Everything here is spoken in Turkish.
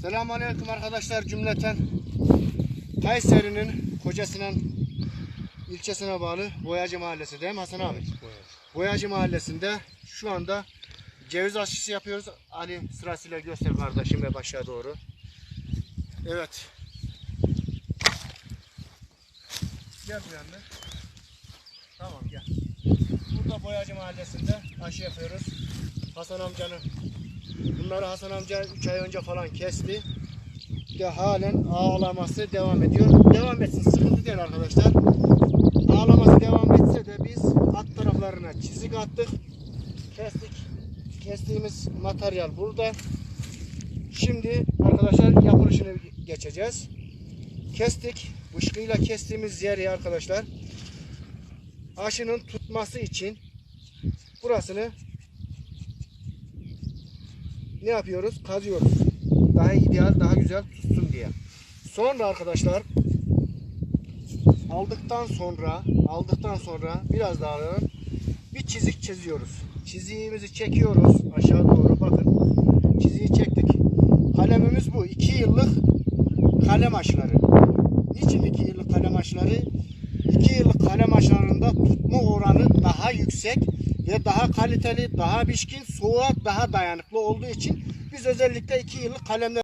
Selamünaleyküm arkadaşlar cümleten. Kayseri'nin Kocasinan ilçesine bağlı Boyacı Mahallesi değil mi Hasan abi? Boyacı Mahallesi'nde şu anda ceviz aşısı yapıyoruz. Ali sırasıyla göster kardeşim ve başa doğru. Evet. Gel bu yanına. Tamam gel. Burada Boyacı Mahallesi'nde aşı yapıyoruz. Hasan amcanın Bunları Hasan amca 3 ay önce falan kesti. De halen ağlaması devam ediyor. Devam etsin sıkıntı değil arkadaşlar. Ağlaması devam etse de biz alt taraflarına çizik attık. Kestik. Kestiğimiz materyal burada. Şimdi arkadaşlar yapılışını geçeceğiz. Kestik. Bışkıyla kestiğimiz yeri arkadaşlar aşının tutması için burasını ne yapıyoruz? Kazıyoruz. Daha ideal, daha güzel tutsun diye. Sonra arkadaşlar aldıktan sonra aldıktan sonra biraz daha. Bir çizik çiziyoruz. Çiziğimizi çekiyoruz aşağı doğru. Bakın çiziği çektik. Kalemimiz bu. 2 yıllık kalem aşıları. Niçin 2 yıllık kalem aşıları? 2 yıllık kalem aşılarında tutma oranı daha yüksek ve daha kaliteli, daha pişkin, soğuğa daha dayanıklı olduğu için biz özellikle 2 yıllık kalemler